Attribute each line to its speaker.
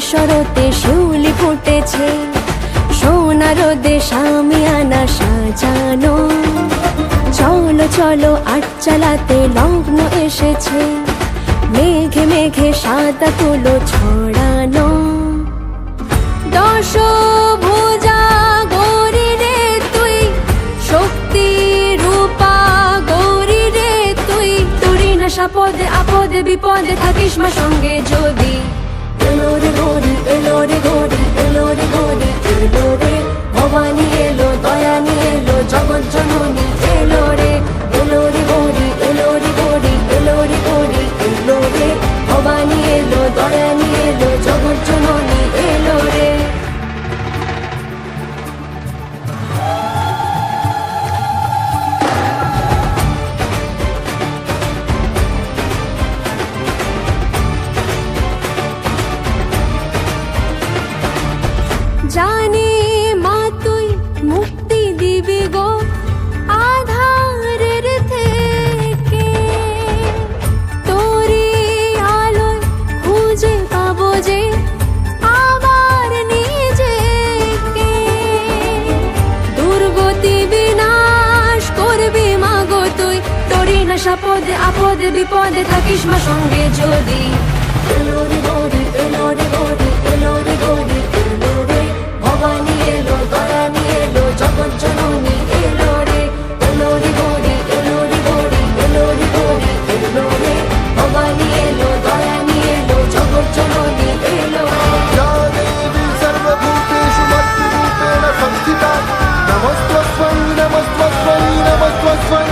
Speaker 1: শরতে শিউলি ফুটেছে। সোনা রোদে সামিয়ানা সাজানো। চলো চলো, আট চালাতে লগ্ন এসেছে। মেঘে মেঘে সাদা তুলো ছড়ানো। দশ ভুজা রে তুই রে তুই। তুরি আপদে, বিপদে থাকিস মা সঙ্গে যদি। এলো রে গৌরী এলো রে গৌরী এলো রে গৌরী এলো রে ভবানী এলো, জগৎ জননী এলো রে এলো রে গৌরী এলো রে গৌরী এলো রে গৌরী এলো রে ভবানী এলো জানি মা তুই মুক্তি দিবি গো আধারের থেকে তোরি আলোয় খুঁজে পাবো যে আবার নিজেকে দুর্গতি বিনাশ করবি মা গো তুই তোরি না সাপদে আপদে বিপদে থাকিস মা সঙ্গে যদি। এলো রে গৌরী এলো রে গৌরী এলো রে গৌরী Muslim